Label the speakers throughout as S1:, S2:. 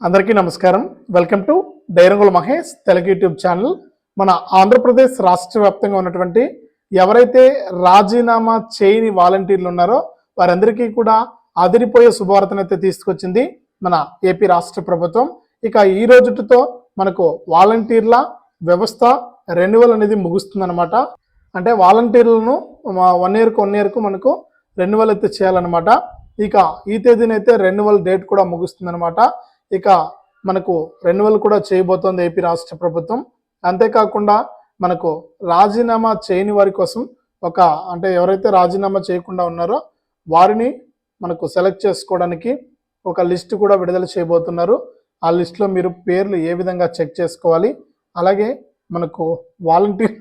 S1: అందరికీ నమస్కారం. Welcome to డైరంగుల మహేష్ తెలుగు యూట్యూబ్ ఛానల్. మన ఆంధ్రప్రదేశ్ రాష్ట్ర వ్యాప్తంగా ఉన్నటువంటి ఎవరైతే రాజీనామా చేయని వాలంటీర్లు ఉన్నారో వారందరికీ కూడా అదిరిపోయే శుభవార్తనైతే తీసుకొచ్చింది మన ఏపీ రాష్ట్ర ప్రభుత్వం. ఇక ఈ రోజుతో మనకు వాలంటీర్ల వ్యవస్థ రెన్యువల్ అనేది ముగుస్తుందన్నమాట. అంటే వాలంటీర్లను వన్ ఇయర్కు వన్ ఇయర్కు మనకు రెన్యువల్ అయితే చేయాలన్నమాట. ఇక ఈ తేదీనైతే రెన్యువల్ డేట్ కూడా ముగుస్తుందన్నమాట. ఇక మనకు రెన్యువల్ కూడా చేయబోతోంది ఏపీ రాష్ట్ర ప్రభుత్వం. అంతేకాకుండా మనకు రాజీనామా చేయని వారి కోసం ఒక అంటే ఎవరైతే రాజీనామా చేయకుండా ఉన్నారో వారిని మనకు సెలెక్ట్ చేసుకోవడానికి ఒక లిస్ట్ కూడా విడుదల చేయబోతున్నారు. ఆ లిస్ట్లో మీరు పేర్లు ఏ విధంగా చెక్ చేసుకోవాలి? అలాగే మనకు వాలంటీర్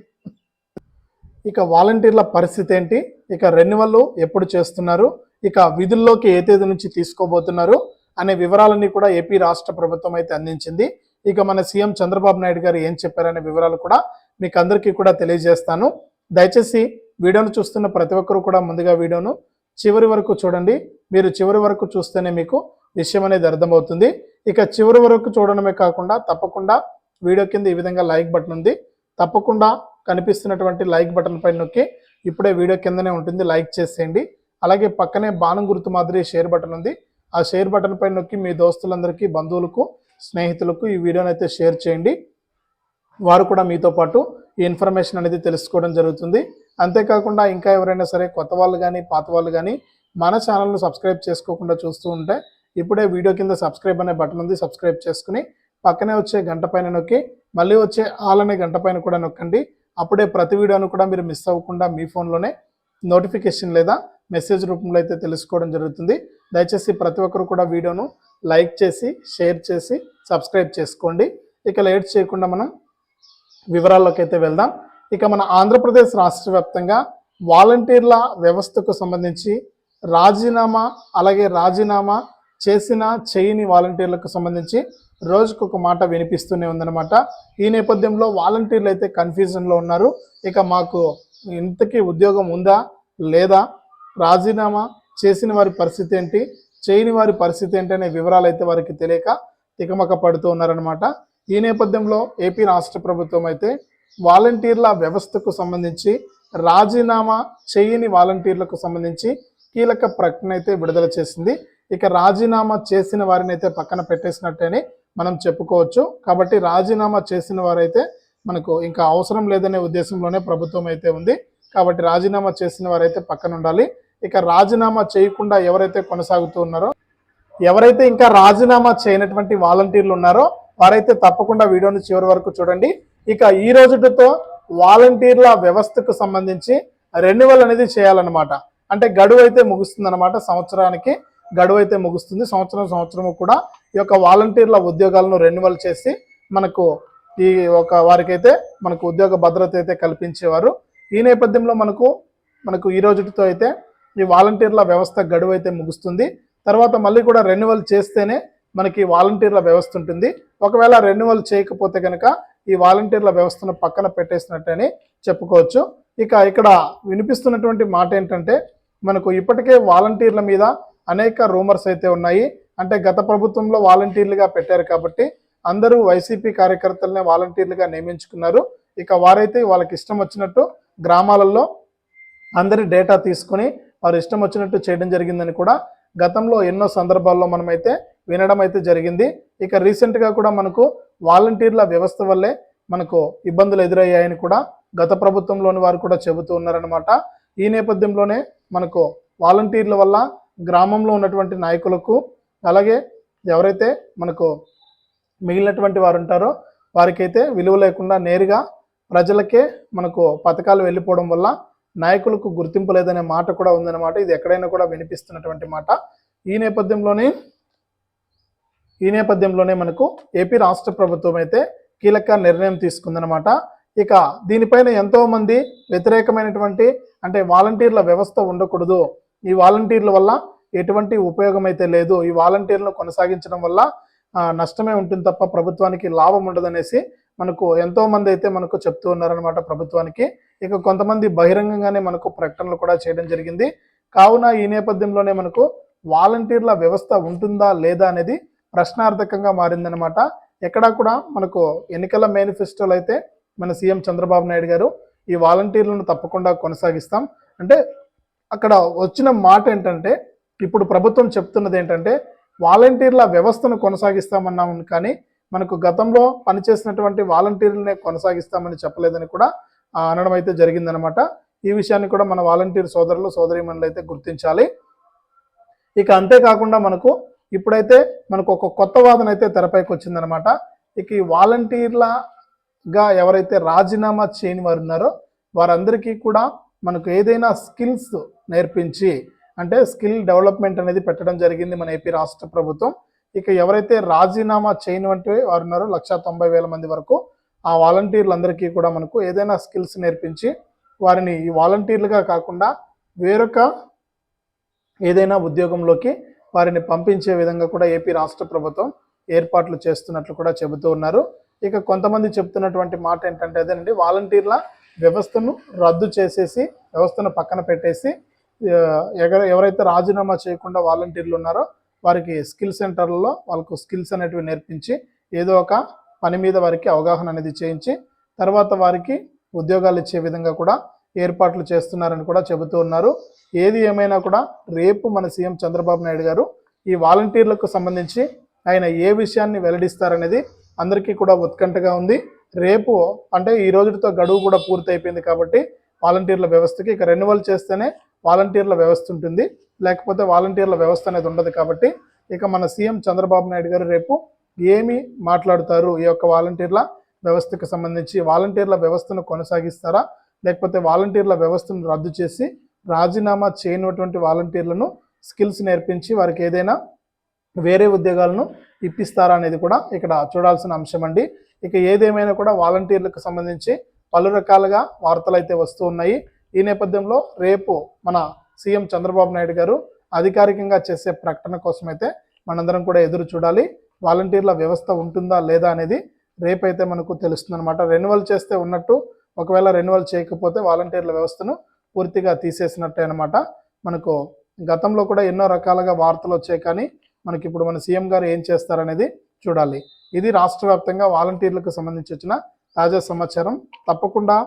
S1: ఇక వాలంటీర్ల పరిస్థితి ఏంటి? ఇక రెన్యువల్ ఎప్పుడు చేస్తున్నారు? ఇక విధుల్లోకి ఏ తేదీ నుంచి తీసుకోబోతున్నారు? అనే వివరాలన్నీ కూడా ఏపీ రాష్ట్ర ప్రభుత్వం అయితే అందించింది. ఇక మన సీఎం చంద్రబాబు నాయుడు గారు ఏం చెప్పారనే వివరాలు కూడా మీకు అందరికీ కూడా తెలియజేస్తాను. దయచేసి వీడియోను చూస్తున్న ప్రతి ఒక్కరు కూడా ముందుగా వీడియోను చివరి వరకు చూడండి. మీరు చివరి వరకు చూస్తేనే మీకు విషయం అనేది అర్థమవుతుంది. ఇక చివరి వరకు చూడడమే కాకుండా తప్పకుండా వీడియో కింద ఈ విధంగా లైక్ బటన్ ఉంది. తప్పకుండా కనిపిస్తున్నటువంటి లైక్ బటన్ పైన నొక్కి ఇప్పుడే వీడియో కిందనే ఉంటుంది. లైక్ చేసేయండి. అలాగే పక్కనే బాణం గుర్తు మాదిరి షేర్ బటన్ ఉంది. ఆ షేర్ బటన్ పైన నొక్కి మీ దోస్తులందరికీ బంధువులకు స్నేహితులకు ఈ వీడియోని అయితే షేర్ చేయండి. వారు కూడా మీతో పాటు ఈ ఇన్ఫర్మేషన్ అనేది తెలుసుకోవడం జరుగుతుంది. అంతేకాకుండా ఇంకా ఎవరైనా సరే కొత్త వాళ్ళు కానీ పాత వాళ్ళు కానీ మన ఛానల్ను సబ్స్క్రైబ్ చేసుకోకుండా చూస్తూ ఉంటే ఇప్పుడే వీడియో కింద సబ్స్క్రైబ్ అనే బటన్ ఉంది సబ్స్క్రైబ్ చేసుకుని పక్కనే వచ్చే గంట పైన నొక్కి మళ్ళీ వచ్చే ఆల్ అనే గంట పైన కూడా నొక్కండి. అప్పుడే ప్రతి వీడియోను కూడా మీరు మిస్ అవ్వకుండా మీ ఫోన్లోనే నోటిఫికేషన్ లేదా మెసేజ్ రూపంలో అయితే తెలుసుకోవడం జరుగుతుంది. దయచేసి ప్రతి ఒక్కరు కూడా వీడియోను లైక్ చేసి షేర్ చేసి సబ్స్క్రైబ్ చేసుకోండి. ఇక లేట్ చేయకుండా మనం వివరాల్లోకి అయితే వెళ్దాం. ఇక మన ఆంధ్రప్రదేశ్ రాష్ట్ర వ్యాప్తంగా వాలంటీర్ల వ్యవస్థకు సంబంధించి రాజీనామా అలాగే రాజీనామా చేసిన చేయని వాలంటీర్లకు సంబంధించి రోజుకు ఒక మాట వినిపిస్తూనే ఉందన్నమాట. ఈ నేపథ్యంలో వాలంటీర్లు అయితే కన్ఫ్యూజన్లో ఉన్నారు. ఇక మాకు ఇంతకీ ఉద్యోగం ఉందా లేదా రాజీనామా చేసిన వారి పరిస్థితి ఏంటి? చేయని వారి పరిస్థితి ఏంటి అనే వివరాలు అయితే వారికి తెలియక తికమక పడుతూ ఉన్నారనమాట ఈ నేపథ్యంలో ఏపీ రాష్ట్ర ప్రభుత్వం అయితే వాలంటీర్ల వ్యవస్థకు సంబంధించి రాజీనామా చేయని వాలంటీర్లకు సంబంధించి కీలక ప్రకటన అయితే విడుదల చేసింది. ఇక రాజీనామా చేసిన వారిని అయితే పక్కన పెట్టేసినట్టని మనం చెప్పుకోవచ్చు. కాబట్టి రాజీనామా చేసిన వారైతే మనకు ఇంకా అవసరం లేదనే ఉద్దేశంలోనే ప్రభుత్వం అయితే ఉంది. కాబట్టి రాజీనామా చేసిన వారైతే పక్కన ఉండాలి. ఇక రాజీనామా చేయకుండా ఎవరైతే కొనసాగుతూ ఉన్నారో ఎవరైతే ఇంకా రాజీనామా చేయనటువంటి వాలంటీర్లు ఉన్నారో వారైతే తప్పకుండా వీడియోని చివరి వరకు చూడండి. ఇక ఈ రోజుతో వాలంటీర్ల వ్యవస్థకు సంబంధించి రెన్యువల్ అనేది చేయాలన్నమాట. అంటే గడువు అయితే ముగుస్తుంది అనమాట సంవత్సరానికి. గడువు అయితే ముగుస్తుంది. సంవత్సరం సంవత్సరం కూడా ఈ యొక్క వాలంటీర్ల ఉద్యోగాలను రెన్యువల్ చేసి మనకు ఈ ఒక వారికైతే మనకు ఉద్యోగ భద్రత అయితే కల్పించేవారు. ఈ నేపథ్యంలో మనకు మనకు ఈ రోజుతో అయితే ఈ వాలంటీర్ల వ్యవస్థ గడువు అయితే ముగుస్తుంది. తర్వాత మళ్ళీ కూడా రెన్యువల్ చేస్తేనే మనకి వాలంటీర్ల వ్యవస్థ ఉంటుంది. ఒకవేళ రెన్యువల్ చేయకపోతే కనుక ఈ వాలంటీర్ల వ్యవస్థను పక్కన పెట్టేసినట్టని చెప్పుకోవచ్చు. ఇక ఇక్కడ వినిపిస్తున్నటువంటి మాట ఏంటంటే మనకు ఇప్పటికే వాలంటీర్ల మీద అనేక రూమర్స్ అయితే ఉన్నాయి. అంటే గత ప్రభుత్వంలో వాలంటీర్లుగా పెట్టారు కాబట్టి అందరూ వైసీపీ కార్యకర్తలనే వాలంటీర్లుగా నియమించుకున్నారు. ఇక వారైతే వాళ్ళకి ఇష్టం వచ్చినట్టు గ్రామాలలో అందరి డేటా తీసుకుని వారు ఇష్టం వచ్చినట్టు చేయడం జరిగిందని కూడా గతంలో ఎన్నో సందర్భాల్లో మనమైతే వినడం అయితే జరిగింది. ఇక రీసెంట్గా కూడా మనకు వాలంటీర్ల వ్యవస్థ వల్లే మనకు ఇబ్బందులు ఎదురయ్యాయని కూడా గత ప్రభుత్వంలోని వారు కూడా చెబుతూ ఉన్నారనమాట ఈ నేపథ్యంలోనే మనకు వాలంటీర్ల వల్ల గ్రామంలో ఉన్నటువంటి నాయకులకు అలాగే ఎవరైతే మనకు మిగిలినటువంటి వారు ఉంటారో వారికైతే విలువ లేకుండా నేరుగా ప్రజలకే మనకు పథకాలు వెళ్ళిపోవడం వల్ల నాయకులకు గుర్తింపు లేదనే మాట కూడా ఉందన్నమాట. ఇది ఎక్కడైనా కూడా వినిపిస్తున్నటువంటి మాట. ఈ నేపథ్యంలోనే ఈ నేపథ్యంలోనే మనకు ఏపీ రాష్ట్ర ప్రభుత్వం అయితే కీలక నిర్ణయం తీసుకుందనమాట ఇక దీనిపైన ఎంతోమంది వ్యతిరేకమైనటువంటి అంటే వాలంటీర్ల వ్యవస్థ ఉండకూడదు. ఈ వాలంటీర్ల వల్ల ఎటువంటి ఉపయోగం అయితే లేదు. ఈ వాలంటీర్లను కొనసాగించడం వల్ల నష్టమే ఉంటుంది తప్ప ప్రభుత్వానికి లాభం ఉండదనేసి మనకు ఎంతో మంది అయితే మనకు చెప్తూ ఉన్నారనమాట ప్రభుత్వానికి. ఇక కొంతమంది బహిరంగంగానే మనకు ప్రకటనలు కూడా చేయడం జరిగింది. కావున ఈ నేపథ్యంలోనే మనకు వాలంటీర్ల వ్యవస్థ ఉంటుందా లేదా అనేది ప్రశ్నార్థకంగా మారిందనమాట ఎక్కడా కూడా మనకు ఎన్నికల మేనిఫెస్టోలు అయితే మన సీఎం చంద్రబాబు నాయుడు గారు ఈ వాలంటీర్లను తప్పకుండా కొనసాగిస్తాం. అంటే అక్కడ వచ్చిన మాట ఏంటంటే ఇప్పుడు ప్రభుత్వం చెప్తున్నది ఏంటంటే వాలంటీర్ల వ్యవస్థను కొనసాగిస్తామన్నాము కానీ మనకు గతంలో పనిచేసినటువంటి వాలంటీర్లనే కొనసాగిస్తామని చెప్పలేదని కూడా అనడం అయితే జరిగిందనమాట. ఈ విషయాన్ని కూడా మన వాలంటీర్ సోదరులు సోదరిమణులు అయితే గుర్తించాలి. ఇక అంతేకాకుండా మనకు ఇప్పుడైతే మనకు ఒక కొత్త వాదన అయితే తెరపైకి వచ్చిందనమాట ఇక ఈ వాలంటీర్లగా ఎవరైతే రాజీనామా చేయని వారు ఉన్నారో వారందరికీ కూడా మనకు ఏదైనా స్కిల్స్ నేర్పించి అంటే స్కిల్ డెవలప్మెంట్ అనేది పెట్టడం జరిగింది మన ఏపీ రాష్ట్ర ప్రభుత్వం. ఇక ఎవరైతే రాజీనామా చేయని వంటి వారు ఉన్నారో లక్ష తొంభై వేల మంది వరకు ఆ వాలంటీర్లందరికీ కూడా మనకు ఏదైనా స్కిల్స్ నేర్పించి వారిని ఈ వాలంటీర్లుగా కాకుండా వేరొక ఏదైనా ఉద్యోగంలోకి వారిని పంపించే విధంగా కూడా ఏపీ రాష్ట్ర ప్రభుత్వం ఏర్పాట్లు చేస్తున్నట్లు కూడా చెబుతూ ఉన్నారు. ఇక కొంతమంది చెప్తున్నటువంటి మాట ఏంటంటే అదేనండి వాలంటీర్ల వ్యవస్థను రద్దు చేసేసి వ్యవస్థను పక్కన పెట్టేసి ఎగ- ఎవరైతే రాజీనామా చేయకుండా వాలంటీర్లు ఉన్నారో వారికి స్కిల్ సెంటర్లలో వాళ్ళకు స్కిల్స్ అనేటివి నేర్పించి ఏదో ఒక పని మీద వారికి అవగాహన అనేది చేయించి తర్వాత వారికి ఉద్యోగాలు ఇచ్చే విధంగా కూడా ఏర్పాట్లు చేస్తున్నారని కూడా చెబుతూ ఉన్నారు. ఏది ఏమైనా కూడా రేపు మన సీఎం చంద్రబాబు నాయుడు గారు ఈ వాలంటీర్లకు సంబంధించి ఆయన ఏ విషయాన్ని వెల్లడిస్తారనేది అందరికీ కూడా ఉత్కంఠగా ఉంది. రేపు అంటే ఈ రోజుతో గడువు కూడా పూర్తయిపోయింది కాబట్టి వాలంటీర్ల వ్యవస్థకి ఇక రెన్యువల్ చేస్తేనే వాలంటీర్ల వ్యవస్థ ఉంటుంది. లేకపోతే వాలంటీర్ల వ్యవస్థ అనేది ఉండదు కాబట్టి ఇక మన సీఎం చంద్రబాబు నాయుడు గారు రేపు ఏమి మాట్లాడుతారు? ఈ యొక్క వాలంటీర్ల వ్యవస్థకు సంబంధించి వాలంటీర్ల వ్యవస్థను కొనసాగిస్తారా? లేకపోతే వాలంటీర్ల వ్యవస్థను రద్దు చేసి రాజీనామా చేయనటువంటి వాలంటీర్లను స్కిల్స్ నేర్పించి వారికి ఏదైనా వేరే ఉద్యోగాలను ఇప్పిస్తారా అనేది కూడా ఇక్కడ చూడాల్సిన అంశం అండి. ఇక ఏదేమైనా కూడా వాలంటీర్లకు సంబంధించి పలు రకాలుగా వార్తలు అయితే వస్తూ ఉన్నాయి. ఈ నేపథ్యంలో రేపు మన సీఎం చంద్రబాబు నాయుడు గారు అధికారికంగా చేసే ప్రకటన కోసం అయితే మనందరం కూడా ఎదురు చూడాలి. వాలంటీర్ల వ్యవస్థ ఉంటుందా లేదా అనేది రేపైతే మనకు తెలుస్తుంది అనమాట రెన్యువల్ చేస్తే ఉన్నట్టు ఒకవేళ రెన్యువల్ చేయకపోతే వాలంటీర్ల వ్యవస్థను పూర్తిగా తీసేసినట్టే అనమాట మనకు గతంలో కూడా ఎన్నో రకాలుగా వార్తలు వచ్చాయి కానీ మనకి ఇప్పుడు మన సీఎం గారు ఏం చేస్తారనేది చూడాలి. ఇది రాష్ట్ర వ్యాప్తంగా వాలంటీర్లకు సంబంధించి వచ్చిన తాజా సమాచారం. తప్పకుండా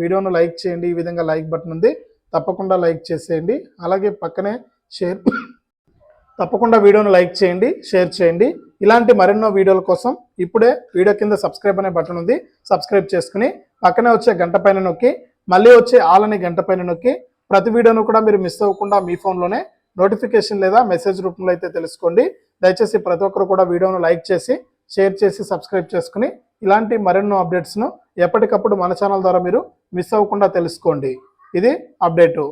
S1: వీడియోను లైక్ చేయండి. ఈ విధంగా లైక్ బటన్ ఉంది. తప్పకుండా లైక్ చేసేయండి. అలాగే పక్కనే షేర్ తప్పకుండా వీడియోను లైక్ చేయండి షేర్ చేయండి. ఇలాంటి మరెన్నో వీడియోల కోసం ఇప్పుడే వీడియో కింద సబ్స్క్రైబ్ అనే బటన్ ఉంది. సబ్స్క్రైబ్ చేసుకుని పక్కనే వచ్చే గంట పైన నొక్కి మళ్ళీ వచ్చే ఆల్ అనే గంట పైన నొక్కి ప్రతి వీడియోను కూడా మీరు మిస్ అవ్వకుండా మీ ఫోన్లోనే నోటిఫికేషన్ లేదా మెసేజ్ రూపంలో అయితే తెలుసుకోండి. దయచేసి ప్రతి ఒక్కరు కూడా వీడియోను లైక్ చేసి షేర్ చేసి సబ్స్క్రైబ్ చేసుకుని ఇలాంటి మరెన్నో అప్డేట్స్ను ఎప్పటికప్పుడు మన ఛానల్ ద్వారా మీరు మిస్ అవ్వకుండా తెలుసుకోండి. ఇది అప్డేటు.